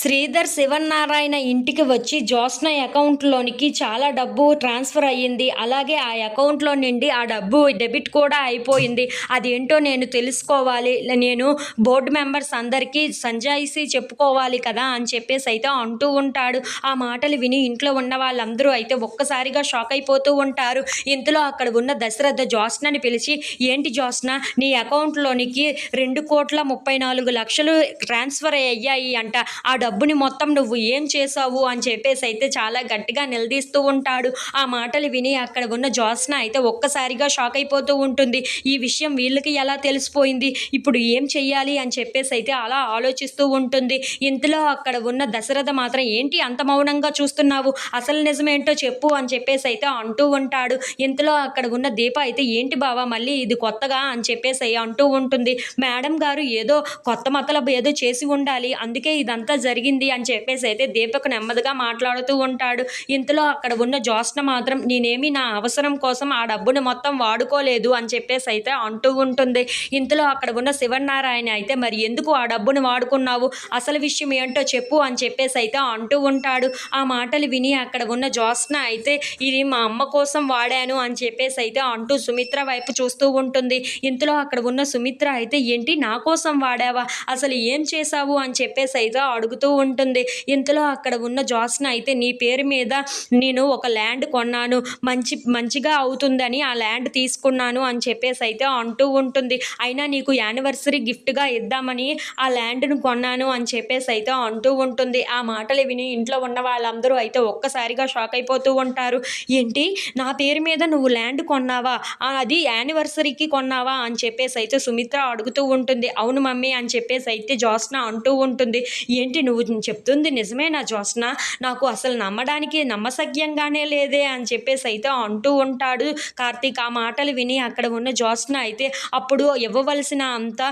శ్రీధర్ శివన్నారాయణ ఇంటికి వచ్చి జ్యోత్స్న అకౌంట్లోనికి చాలా డబ్బు ట్రాన్స్ఫర్ అయ్యింది. అలాగే ఆ అకౌంట్లో నుండి ఆ డబ్బు డెబిట్ కూడా అయిపోయింది. అదేంటో నేను తెలుసుకోవాలి. నేను బోర్డు మెంబర్స్ అందరికీ సంజాయిషి చెప్పుకోవాలి కదా అని చెప్పేసి అయితే అంటూ ఉంటాడు. ఆ మాటలు విని ఇంట్లో ఉన్న వాళ్ళందరూ అయితే ఒక్కసారిగా షాక్ అయిపోతూ ఉంటారు. ఇంతలో అక్కడ ఉన్న దశరథ జ్యోత్స్నని పిలిచి ఏంటి జ్యోత్స్న నీ అకౌంట్లోనికి రెండు కోట్ల ముప్పై నాలుగు లక్షలు ట్రాన్స్ఫర్ అయ్యాయి అంట. ఆ డబ్బుని మొత్తం నువ్వు ఏం చేసావు అని చెప్పేసి అయితే చాలా గట్టిగా నిలదీస్తూ ఉంటాడు. ఆ మాటలు విని అక్కడ ఉన్న జ్యోత్స్న అయితే ఒక్కసారిగా షాక్ అయిపోతూ ఉంటుంది. ఈ విషయం వీళ్ళకి ఎలా తెలిసిపోయింది? ఇప్పుడు ఏం చెయ్యాలి అని చెప్పేసి అయితే అలా ఆలోచిస్తూ ఉంటుంది. ఇంతలో అక్కడ ఉన్న దశరథ మాత్రం ఏంటి అంత మౌనంగా చూస్తున్నావు? అసలు నిజమేంటో చెప్పు అని చెప్పేసి అయితే అంటూ ఉంటాడు. ఇంతలో అక్కడ ఉన్న దీప అయితే ఏంటి బావా మళ్ళీ ఇది కొత్తగా? అని చెప్పేసి అంటూ ఉంటుంది. మేడం గారు ఏదో కొత్త మతలబు ఏదో చేసి ఉండాలి. అందుకే ఇదంతా జరిగింది జరిగింది అని చెప్పేసి అయితే దీపక్ నెమ్మదిగా మాట్లాడుతూ ఉంటాడు. ఇంతలో అక్కడ ఉన్న జ్యోత్స్న మాత్రం నేనేమి నా అవసరం కోసం ఆ డబ్బును మొత్తం వాడుకోలేదు అని చెప్పేసి అయితే అంటూ ఉంటుంది. ఇంతలో అక్కడ ఉన్న శివనారాయణ అయితే మరి ఎందుకు ఆ డబ్బును వాడుకున్నావు? అసలు విషయం ఏంటో చెప్పు అని చెప్పేసి అయితే అంటూ ఉంటాడు. ఆ మాటలు విని అక్కడ ఉన్న జ్యోత్స్న అయితే ఇది మా అమ్మ కోసం వాడాను అని చెప్పేసి అయితే అంటూ సుమిత్ర వైపు చూస్తూ ఉంటుంది. ఇంతలో అక్కడ ఉన్న సుమిత్ర అయితే ఏంటి నా కోసం వాడావా? అసలు ఏం చేశావు? అని చెప్పేసి అయితే అడుగుతూ ఉంటుంది. ఇంతలో అక్కడ ఉన్న జ్యోత్స్న అయితే నీ పేరు మీద నేను ఒక ల్యాండ్ కొన్నాను. మంచి మంచిగా అవుతుందని ఆ ల్యాండ్ తీసుకున్నాను అని చెప్పేసి అయితే అంటూ ఉంటుంది. అయినా నీకు యానివర్సరీ గిఫ్ట్గా ఇద్దామని ఆ ల్యాండ్ను కొన్నాను అని చెప్పేసి అయితే అంటూ ఉంటుంది. ఆ మాటలు విని ఇంట్లో ఉన్న వాళ్ళందరూ అయితే ఒక్కసారిగా షాక్ అయిపోతూ ఉంటారు. ఏంటి? నా పేరు మీద నువ్వు ల్యాండ్ కొన్నావా? అది యానివర్సరీకి కొన్నావా? అని చెప్పేసి అయితే సుమిత్ర అడుగుతూ ఉంటుంది. అవును మమ్మీ అని చెప్పేసి అయితే జోస్న అంటూ ఉంటుంది. ఏంటి నువ్వు నువ్వు చెప్తుంది నిజమే నా జ్యోత్స్న. నాకు అసలు నమ్మడానికి నమ్మసగ్యంగానే లేదే అని చెప్పేసి అయితే అంటూ ఉంటాడు. కార్తీక్ ఆ మాటలు విని అక్కడ ఉన్న జ్యోత్స్న అయితే అప్పుడు ఇవ్వవలసిన అంత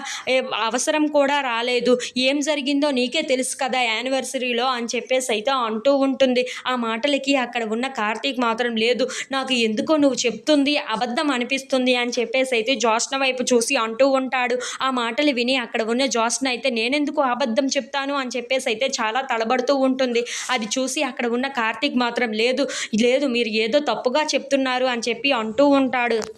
అవసరం కూడా రాలేదు. ఏం జరిగిందో నీకే తెలుసు కదా యానివర్సరీలో అని చెప్పేసి అయితే అంటూ ఉంటుంది. ఆ మాటలకి అక్కడ ఉన్న కార్తీక్ మాత్రం లేదు. నాకు ఎందుకో నువ్వు చెప్తుంది అబద్ధం అనిపిస్తుంది అని చెప్పేసి అయితే జ్యోత్స్న వైపు చూసి అంటూ ఉంటాడు. ఆ మాటలు విని అక్కడ ఉన్న జ్యోత్స్న అయితే నేనెందుకు అబద్ధం చెప్తాను అని చెప్పేసి అయితే చాలా తడబడుతూ ఉంటుంది. అది చూసి అక్కడ ఉన్న కార్తీక్ మాత్రం లేదు లేదు మీరు ఏదో తప్పుగా చెప్తున్నారు అని చెప్పి అంటూ ఉంటాడు.